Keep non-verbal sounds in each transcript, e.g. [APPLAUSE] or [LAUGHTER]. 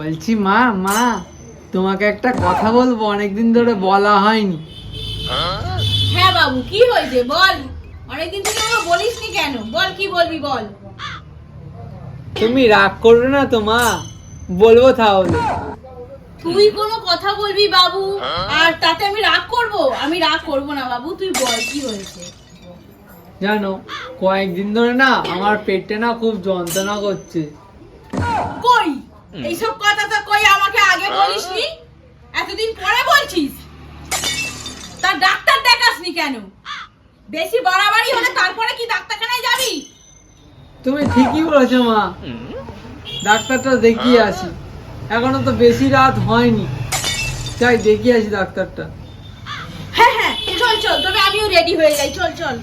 বলছি মা মা তোমাকে একটা কথা বলব অনেকদিন ধরে বলা হয়নি। হ্যাঁ বাবু কি হয়েছে? বল। অনেকদিন থেকে আমাকে বলিসনি কেন? বল কি বলবি বল। তুমি রাগ করবে না তো মা। বলব তাহলে। তুই কোনো কথা বলবি বাবু? আর তাতে আমি রাগ করব? আমি রাগ করব না বাবু তুই বল কি হয়েছে? জানো কয়েকদিন ধরে না আমার পেটে না খুব যন্ত্রণা করছে। এইসব কথা তো কই আমাকে আগে বলিসনি? এতদিন পরে বলছিস? তার ডাক্তার দেখাসনি কেন? বেশি বাড়াবাড়ি হলে তারপরে কি ডাক্তারখানায় যাবি? তুমি ঠিকই বলেছ মা। ডাক্তারটা দেখিয়ে আসি। এখনও তো বেশি রাত হয়নি। যাই দেখিয়ে আসি ডাক্তারটা। হ্যাঁ হ্যাঁ চল চল তবে আমিও রেডি হয়ে যাই চল চল।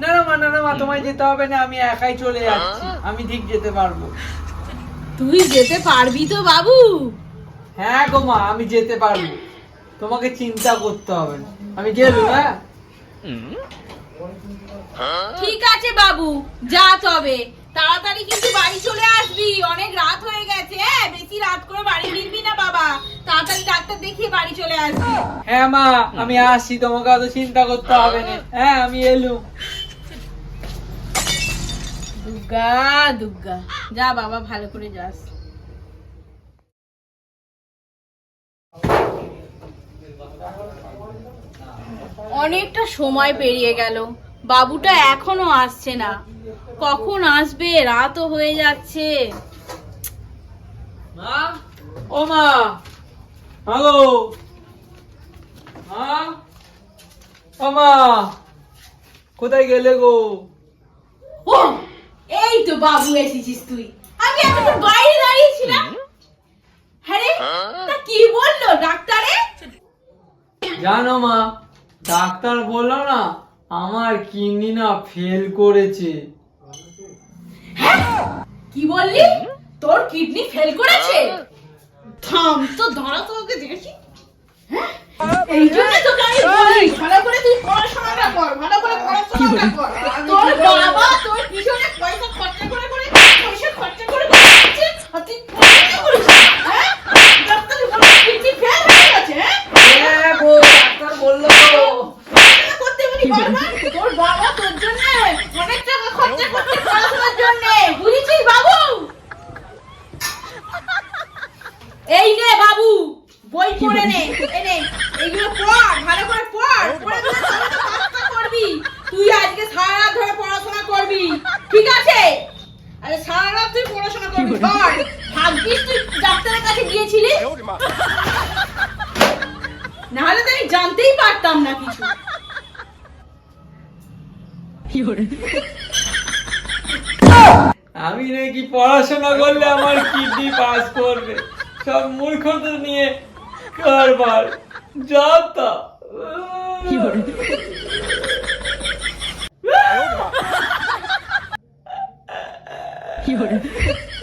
না না মা না না মা তোমায় যেতে হবে না আমি একাই চলে যাচ্ছি। আমি ঠিক যেতে পারব। তুই যেতে পারবি তো বাবু? হ্যাঁ গো মা আমি যেতে পারব। তোমাকে চিন্তা করতে হবে না। আমি গেলুম হ্যাঁ ঠিক আছে বাবু যা তবে। তাড়াতাড়ি কিন্তু বাড়ি চলে আসবি। অনেক রাত হয়ে গেছে হ্যাঁ? বেশি রাত করে বাড়ি ফিরবি না বাবা। তাড়াতাড়ি ডাক্তার দেখিয়ে বাড়ি চলে আসবি। হ্যাঁ মা আমি আসছি। তোমাকে অত চিন্তা করতে হবে না। হ্যাঁ আমি এলুম। দুর্গা দুর্গা। যা বাবা ভালো করে যাস। অনেকটা সময় পেরিয়ে গেল। বাবুটা এখনও আসছে না। কখন আসবে? রাতও হয়ে যাচ্ছে। মা? ও মা। হ্যালো। মা? ও মা। কোথায় গেলে গো? ও বাবু এসেছিস তুই। আমি এতক্ষণ বাইরে দাঁড়িয়েছিলাম হ্যাঁ তা কি বলল ডাক্তারে? জানো মা ডাক্তার বলল না আমার কিডনি না ফেল করেছে। কি বললি? তোর কিডনি ফেল করেছে? থাম তো দাঁড়া তো ওকে দেখি। হ্যাঁ? এই জন্য তোকে আমি বলি ভালো করে তুই পড়াশোনাটা কর ভালো করে পড়াশোনাটা কর তোর বাবা তোর পিছনে পয়সা খরচা করে করে পয়সা খরচা করে করে যাচ্ছে, আর তুই পড়াশোনা করিস না, হ্যাঁ ডাক্তার বলে কিডনি ফেল হয়ে গেছে হ্যাঁ হ্যাঁ গো ডাক্তার বলল তো পড়াশোনা করতে বলি বারবার তোর বাবা তোর জন্য অনেক টাকা খরচা করছে পড়াশোনার জন্য বুঝেছিস বাবু এই নে বাবু বই পড়ে নে এই নে এইগুলো পড় ভালো করে পড় পড়ে পড়ে তবে তো পাসটা করবি। তুই আজকে সারা রাত ধরে পড়াশোনা করবি ঠিক আছে? আরে সারা রাত তুই পড়াশোনা করবি পড় ভাগ্যিস তুই ডাক্তারের কাছে গিয়েছিলি নাহলে তো আমি জানতেই পারতাম না কিছু। আমি নাকি পড়াশোনা করলে আমার কিডনি পাস করবে? সব মূর্খতা নিয়ে কারবার যা তা কি [LAUGHS]